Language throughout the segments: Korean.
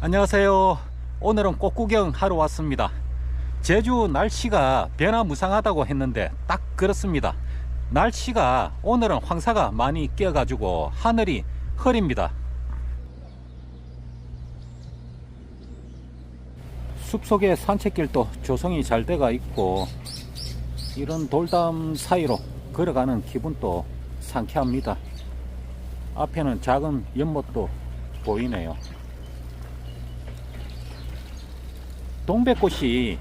안녕하세요. 오늘은 꽃구경 하러 왔습니다. 제주 날씨가 변화무쌍하다고 했는데 딱 그렇습니다. 날씨가 오늘은 황사가 많이 끼어 가지고 하늘이 흐립니다. 숲속에 산책길도 조성이 잘 돼가 있고 이런 돌담 사이로 걸어가는 기분도 상쾌합니다. 앞에는 작은 연못도 보이네요. 동백꽃이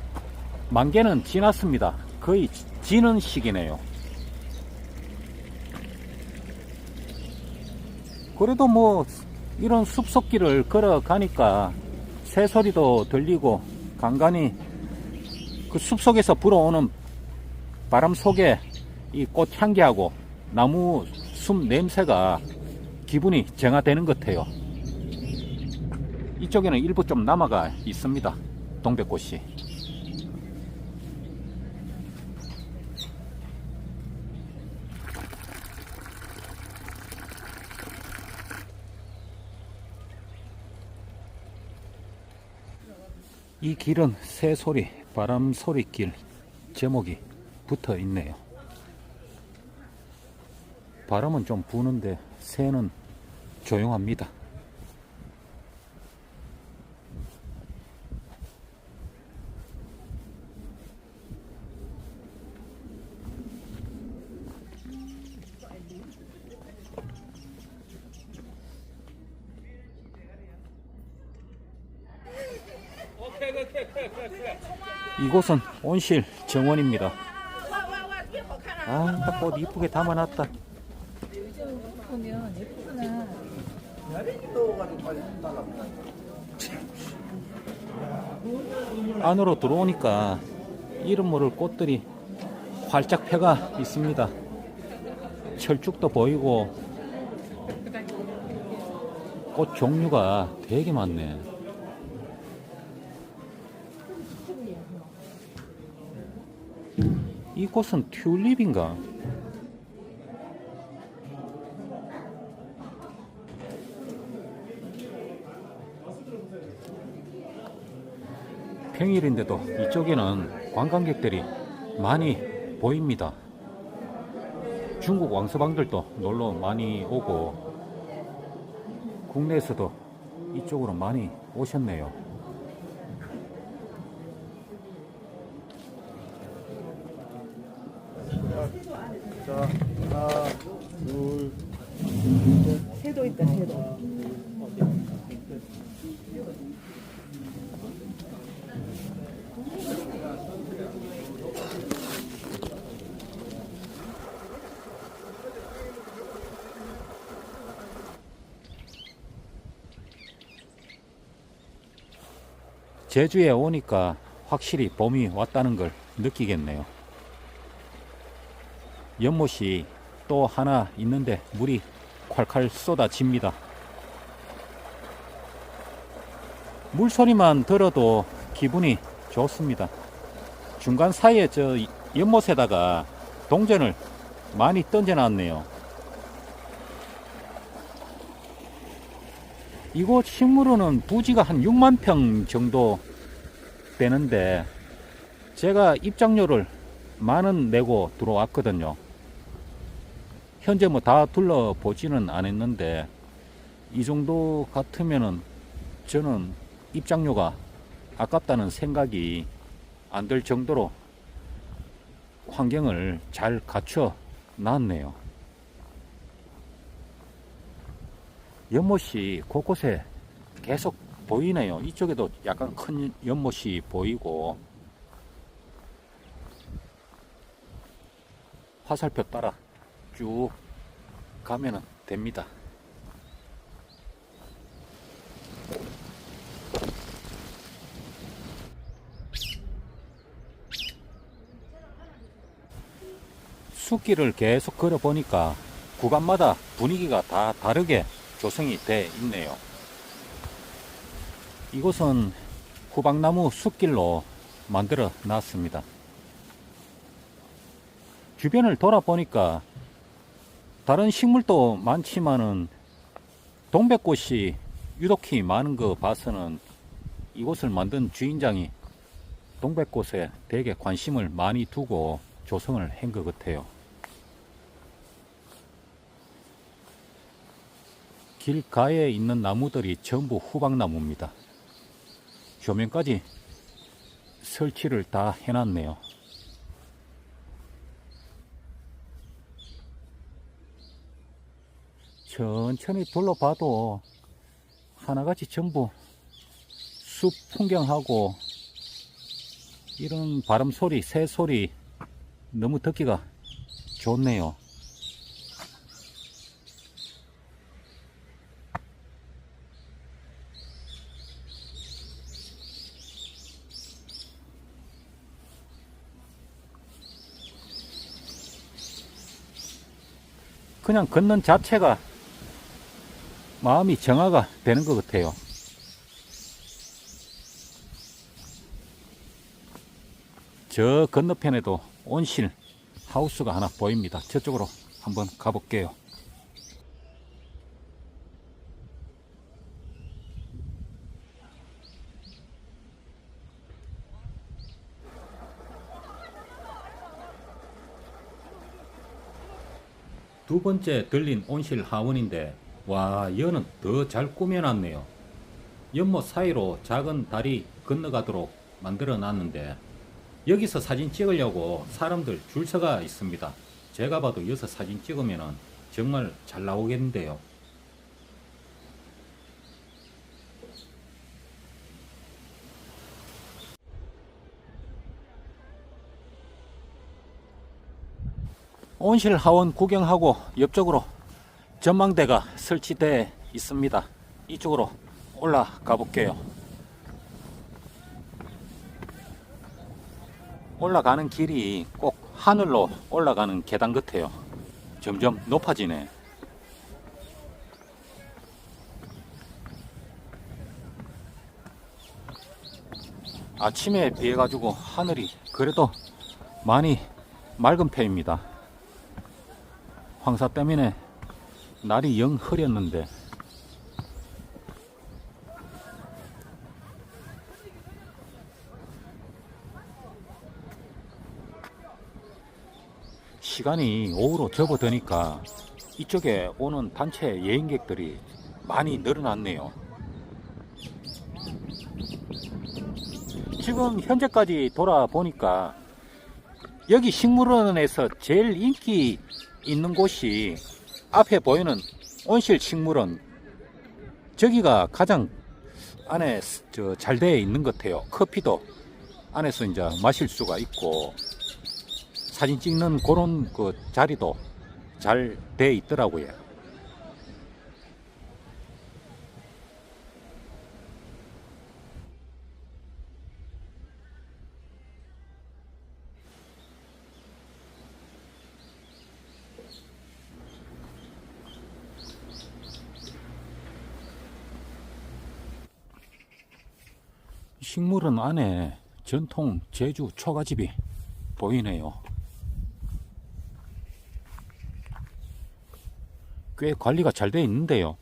만개는 지났습니다. 거의 지- 지는 시기네요. 그래도 뭐 이런 숲속길을 걸어가니까 새소리도 들리고 간간히 그 숲속에서 불어오는 바람 속에 이 꽃향기하고 나무 숨 냄새가 기분이 정화되는 것 같아요. 이쪽에는 일부 좀 남아가 있습니다. 동백꽃이. 이 길은 새소리, 바람소리 길 제목이 붙어 있네요. 바람은 좀 부는데 새는 조용합니다. 이곳은 온실 정원입니다. 아, 꽃 이쁘게 담아놨다. 안으로 들어오니까 이름 모를 꽃들이 활짝 펴가 있습니다. 철쭉도 보이고 꽃 종류가 되게 많네. 이 꽃은 튤립인가? 평일인데도 이쪽에는 관광객들이 많이 보입니다. 중국 왕서방들도 놀러 많이 오고 국내에서도 이쪽으로 많이 오셨네요. 자, 하나, 둘, 새도 있다, 새도. 제주에 오니까 확실히 봄이 왔다는 걸 느끼겠네요. 연못이 또 하나 있는데 물이 콸콸 쏟아집니다. 물소리만 들어도 기분이 좋습니다. 중간 사이에 저 연못에다가 동전을 많이 던져놨네요. 이곳 식물원은 부지가 한 6만 평 정도 되는데 제가 입장료를 만원 내고 들어왔거든요. 현재 뭐 다 둘러보지는 않았는데 이 정도 같으면은 저는 입장료가 아깝다는 생각이 안 들 정도로 환경을 잘 갖춰 놨네요. 연못이 곳곳에 계속 보이네요. 이쪽에도 약간 큰 연못이 보이고 화살표 따라 쭉 가면은 됩니다. 숲길을 계속 걸어보니까 구간마다 분위기가 다 다르게 조성이 돼 있네요. 이곳은 후박나무 숲길로 만들어 놨습니다. 주변을 돌아보니까 다른 식물도 많지만은 동백꽃이 유독히 많은 거 봐서는 이곳을 만든 주인장이 동백꽃에 되게 관심을 많이 두고 조성을 한 것 같아요. 길가에 있는 나무들이 전부 후박나무입니다. 조명까지 설치를 다 해놨네요. 천천히 둘러봐도 하나같이 전부 숲 풍경하고 이런 바람 소리, 새 소리 너무 듣기가 좋네요. 그냥 걷는 자체가 마음이 정화가 되는 것 같아요. 저 건너편에도 온실 하우스가 하나 보입니다. 저쪽으로 한번 가볼게요. 두 번째 들린 온실 하원인데 와 여는 더잘 꾸며놨네요. 연못 사이로 작은 다리 건너가도록 만들어 놨는데 여기서 사진 찍으려고 사람들 줄 서가 있습니다. 제가 봐도 여기서 사진 찍으면 정말 잘 나오겠는데요. 온실 하원 구경하고 옆쪽으로 전망대가 설치되어 있습니다. 이쪽으로 올라가 볼게요. 올라가는 길이 꼭 하늘로 올라가는 계단 같아요. 점점 높아지네. 아침에 비해 가지고 하늘이 그래도 많이 맑은 편입니다. 황사 때문에 날이 영 흐렸는데 시간이 오후로 접어드니까 이쪽에 오는 단체 여행객들이 많이 늘어났네요. 지금 현재까지 돌아보니까 여기 식물원에서 제일 인기 있는 곳이 앞에 보이는 온실 식물원 저기가 가장 안에 잘 되어 있는 것 같아요. 커피도 안에서 이제 마실 수가 있고 사진 찍는 그런 그 자리도 잘돼 있더라고요. 식물원 안에 전통 제주 초가집이 보이네요. 꽤 관리가 잘 돼 있는데요.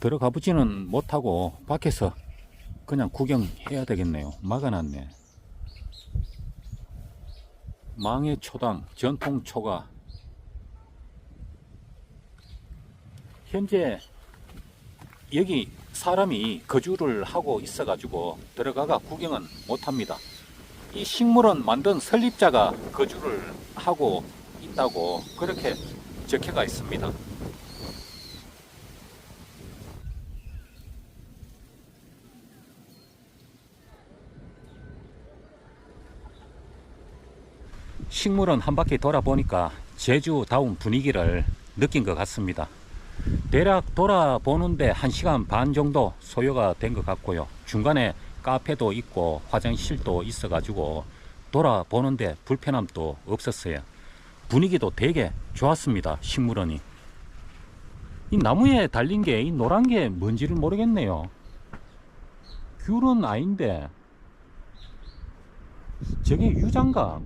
들어가 보지는 못하고 밖에서 그냥 구경해야 되겠네요. 막아놨네. 망의 초당 전통 초가 현재 여기 사람이 거주를 하고 있어가지고 들어가가 구경은 못합니다. 이 식물원 만든 설립자가 거주를 하고 있다고 그렇게 적혀가 있습니다. 식물원 한 바퀴 돌아보니까 제주다운 분위기를 느낀 것 같습니다. 대략 돌아보는데 1시간 반 정도 소요가 된 것 같고요. 중간에 카페도 있고 화장실도 있어 가지고 돌아보는데 불편함도 없었어요. 분위기도 되게 좋았습니다. 식물원이. 이 나무에 달린 게 이 노란 게 뭔지를 모르겠네요. 귤은 아닌데 저게 유자인가?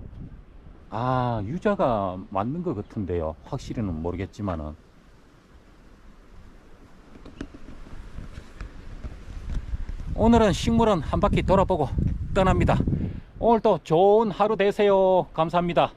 아 유자가 맞는 것 같은데요. 확실히는 모르겠지만은 오늘은 식물원 한 바퀴 돌아보고 떠납니다. 오늘도 좋은 하루 되세요. 감사합니다.